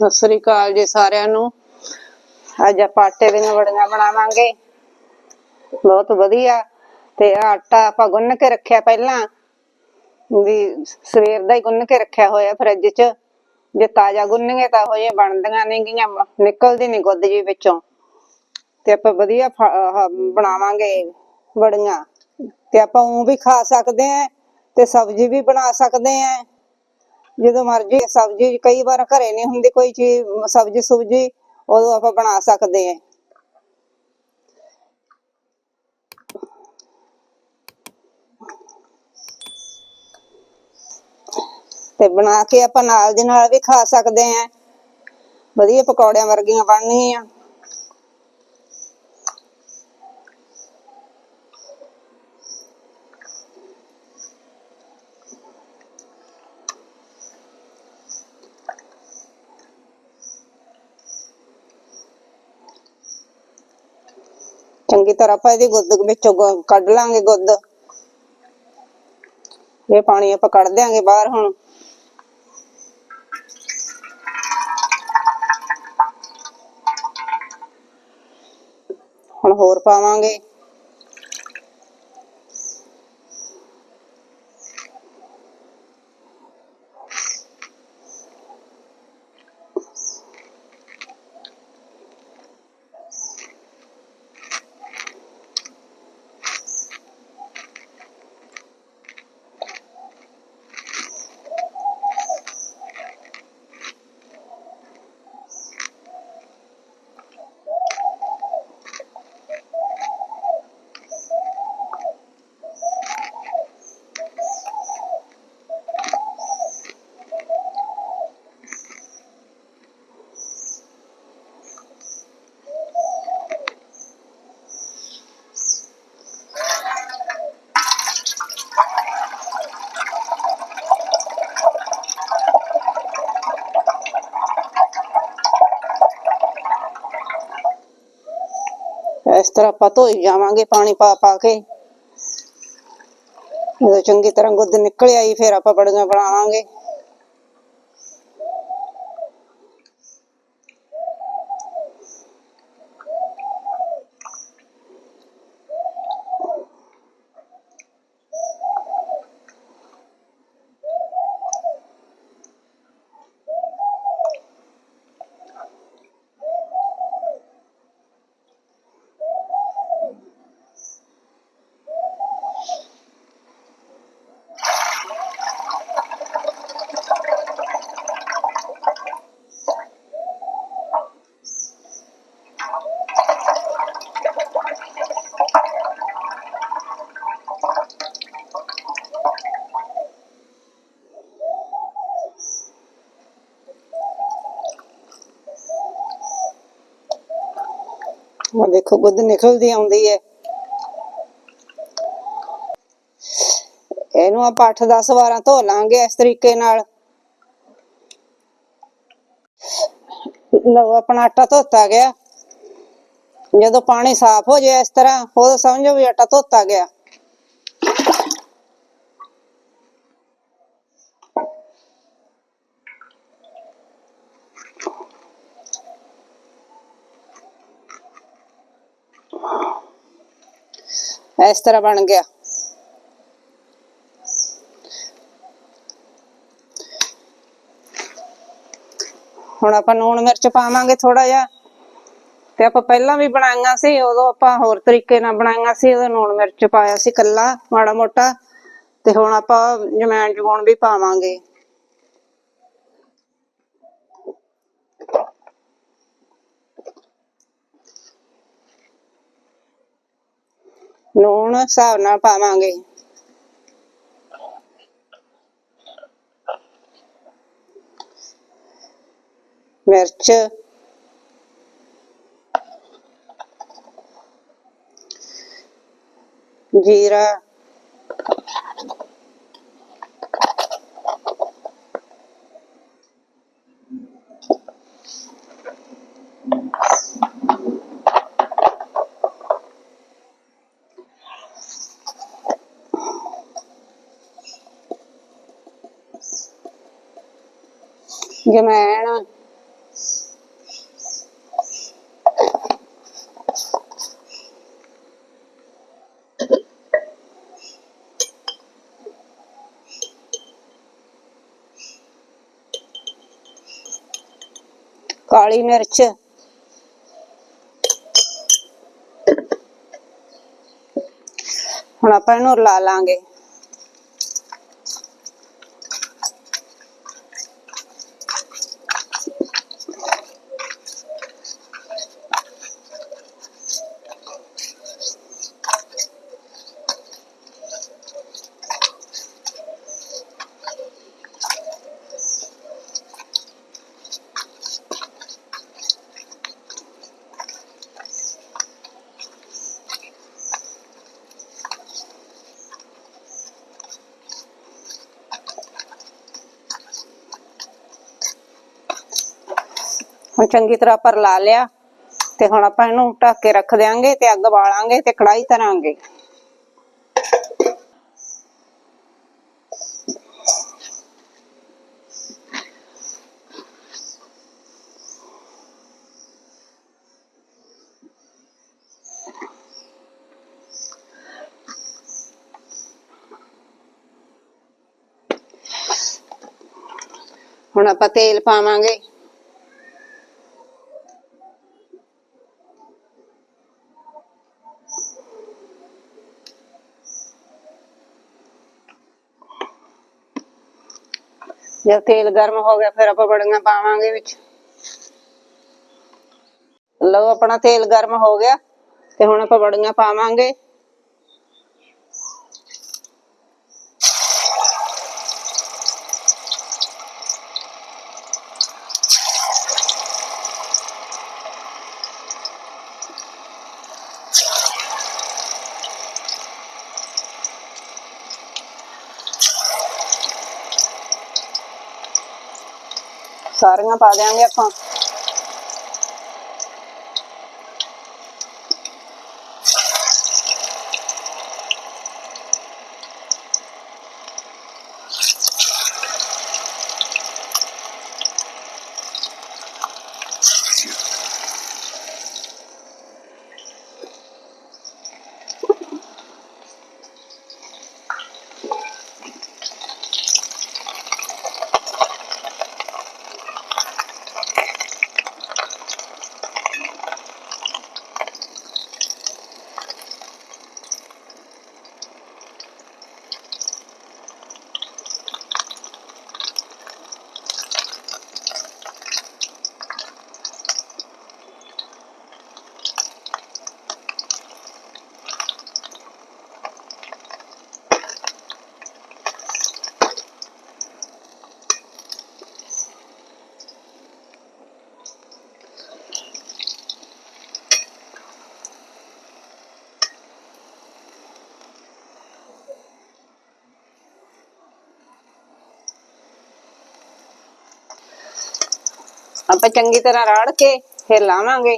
ਸਤਿ ਸ੍ਰੀ ਅਕਾਲ ਜੀ ਸਾਰਿਆਂ ਨੂੰ। ਅੱਜ ਆਪਾਂ ਆਟੇ ਦੀਆਂ ਵੜੀਆਂ ਬਣਾਵਾਂਗੇ। ਬਹੁਤ ਵਧੀਆ। ਤੇ ਆਟਾ ਆਪਾਂ ਗੁੰਨ ਕੇ ਰੱਖਿਆ ਪਹਿਲਾਂ। ਵੀ ਸਵੇਰ ਦਾ ਹੀ ਗੁੰਨ ਕੇ ਰੱਖਿਆ ਹੋਇਆ ਫਰਿੱਜ 'ਚ। ਜੇ ਤਾਜ਼ਾ ਗੁੰਨਗੇ ਤਾਂ ਉਹ ਬਣਦੀਆਂ ਬਣਦੀਆਂ ਨੇਗੀਆਂ ਨਿਕਲਦੀ ਨਹੀਂ ਗੁੱਦ ਜੀ ਵਿੱਚੋਂ। ਤੇ ਆਪਾਂ ਵਧੀਆ ਬਣਾਵਾਂਗੇ ਵੜੀਆਂ। ਤੇ ਆਪਾਂ ਉਹ ਵੀ ਖਾ ਸਕਦੇ ਆ ਤੇ ਸਬਜ਼ੀ ਵੀ ਬਣਾ ਸਕਦੇ ਆ। ਜਦੋਂ ਮਰਜ਼ੀ ਸਬਜ਼ੀ ਕਈ ਵਾਰ ਘਰੇ ਨਹੀਂ ਹੁੰਦੀ, ਕੋਈ ਚੀਜ਼, ਸਬਜ਼ੀ ਸੁਬਜੀ, ਉਦੋਂ ਆਪਾਂ ਬਣਾ ਸਕਦੇ ਆ ਤੇ ਬਣਾ ਕੇ ਆਪਾਂ ਨਾਲ ਦੇ ਨਾਲ ਵੀ ਖਾ ਸਕਦੇ ਆ ਵਧੀਆ ਪਕੌੜਿਆਂ ਵਰਗੀਆਂ ਬਣਨੀਆਂ। ਚੰਗੀ ਤਰ੍ਹਾਂ ਆਪਾਂ ਇਹਦੀ ਗੁੱਦ ਵਿੱਚੋਂ ਗੁ- ਕੱਢ ਲਾਂਗੇ ਗੁੱਦ। ਇਹ ਪਾਣੀ ਆਪਾਂ ਕੱਢ ਦਿਆਂਗੇ ਬਾਹਰ ਹੁਣ। ਹੁਣ ਹੋਰ ਪਾਵਾਂਗੇ ਇਸ ਤਰ੍ਹਾਂ ਆਪਾਂ ਧੋਈ ਜਾਵਾਂਗੇ, ਪਾਣੀ ਪਾ ਪਾ ਕੇ। ਜਦੋਂ ਚੰਗੀ ਤਰ੍ਹਾਂ ਗੁੱਦ ਨਿਕਲ ਆਈ, ਫਿਰ ਆਪਾਂ ਬੜੀਆਂ ਬਣਾਵਾਂਗੇ। ਹੁਣ ਦੇਖੋ ਗੁੱਦ ਨਿਕਲਦੀ ਆਉਂਦੀ ਹੈ ਇਹਨੂੰ ਆਪਾਂ 8-10 ਵਾਰਾਂ ਧੋ ਲਾਂਗੇ ਇਸ ਤਰੀਕੇ ਨਾਲ। ਲਓ, ਆਪਣਾ ਆਟਾ ਧੋਤਾ ਗਿਆ। ਜਦੋਂ ਪਾਣੀ ਸਾਫ਼ ਹੋ ਜਾਏ ਇਸ ਤਰ੍ਹਾਂ, ਉਦੋਂ ਸਮਝੋ ਵੀ ਆਟਾ ਧੋਤਾ ਗਿਆ। ਇਸ ਤਰ੍ਹਾਂ ਬਣ ਗਿਆ। ਹੁਣ ਆਪਾਂ ਲੂਣ ਮਿਰਚ ਪਾਵਾਂਗੇ ਥੋੜਾ ਜਿਹਾ ਤੇ ਆਪਾਂ ਪਹਿਲਾਂ ਵੀ ਬਣਾਈਆਂ ਸੀ, ਉਦੋਂ ਆਪਾਂ ਹੋਰ ਤਰੀਕੇ ਨਾਲ ਬਣਾਈਆਂ ਸੀ, ਉਦੋਂ ਲੂਣ ਮਿਰਚ ਪਾਇਆ ਸੀ ਕੱਲਾ ਮਾੜਾ ਮੋਟਾ ਤੇ ਹੁਣ ਆਪਾਂ ਜਮੈਣ ਜਮੂਣ ਵੀ ਪਾਵਾਂਗੇ। ਲੂਣ ਹਿਸਾਬ ਨਾਲ ਪਾਵਾਂਗੇ। ਮਿਰਚ। ਜੀਰਾ। ਜਮੈਣ। ਕਾਲੀ ਮਿਰਚ। ਹੁਣ ਆਪਾਂ ਇਹਨੂੰ ਲਾ ਲਾਂਗੇ। ਹੁਣ ਚੰਗੀ ਤਰ੍ਹਾਂ ਪਰ ਲਾ ਲਿਆ ਤੇ ਹੁਣ ਆਪਾਂ ਇਹਨੂੰ ਢੱਕ ਕੇ ਰੱਖ ਦਿਆਂਗੇ ਤੇ ਅੱਗ ਬਾਲਾਂਗੇ ਤੇ ਕੜਾਈ ਧਰਾਂਗੇ। ਹੁਣ ਆਪਾਂ ਤੇਲ ਪਾਵਾਂਗੇ। ਜਦ ਤੇਲ ਗਰਮ ਹੋ ਗਿਆ, ਫਿਰ ਆਪਾਂ ਬੜੀਆਂ ਪਾਵਾਂਗੇ ਵਿੱਚ। ਲਓ, ਆਪਣਾ ਤੇਲ ਗਰਮ ਹੋ ਗਿਆ ਤੇ ਹੁਣ ਆਪਾਂ ਬੜੀਆਂ ਪਾਵਾਂਗੇ। ਸਾਰੀਆਂ ਪਾ ਦਿਆਂਗੇ ਆਪਾਂ। ਆਪਾਂ ਚੰਗੀ ਤਰ੍ਹਾਂ ਰਾੜ ਕੇ ਫਿਰ ਲਾਵਾਂਗੇ।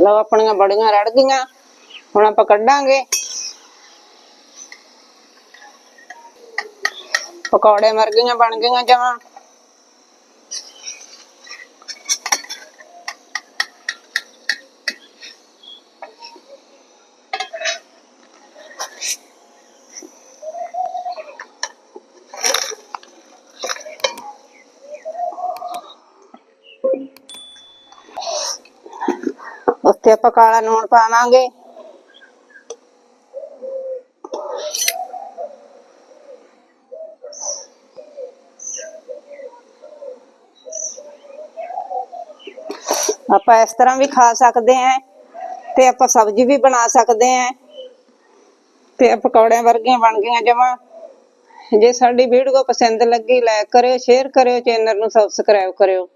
ਲਓ ਆਪਣੀਆਂ ਬੜੀਆਂ ਰੜ ਗਈਆਂ। ਹੁਣ ਆਪਾਂ ਕੱਢਾਂਗੇ। ਪਕੌੜੇ ਮਰ ਗਈਆਂ ਬਣ ਗਈਆਂ ਜਮਾਂ। ਉੱਤੇ ਆਪਾਂ ਕਾਲਾ ਲੂਣ ਪਾਵਾਂਗੇ। ਆਪਾਂ ਇਸ ਤਰ੍ਹਾਂ ਵੀ ਖਾ ਸਕਦੇ ਹਾਂ ਤੇ ਆਪਾਂ ਸਬਜ਼ੀ ਵੀ ਬਣਾ ਸਕਦੇ ਹਾਂ ਤੇ ਪਕੌੜਿਆਂ ਵਰਗੀਆਂ ਬਣ ਗਈਆਂ ਜਮਾਂ। ਜੇ ਸਾਡੀ ਵੀਡੀਓ ਪਸੰਦ ਲੱਗੀ ਲਾਈਕ ਕਰਿਓ ਸ਼ੇਅਰ ਕਰਿਓ ਚੈਨਲ ਨੂੰ ਸਬਸਕ੍ਰਾਈਬ ਕਰਿਓ।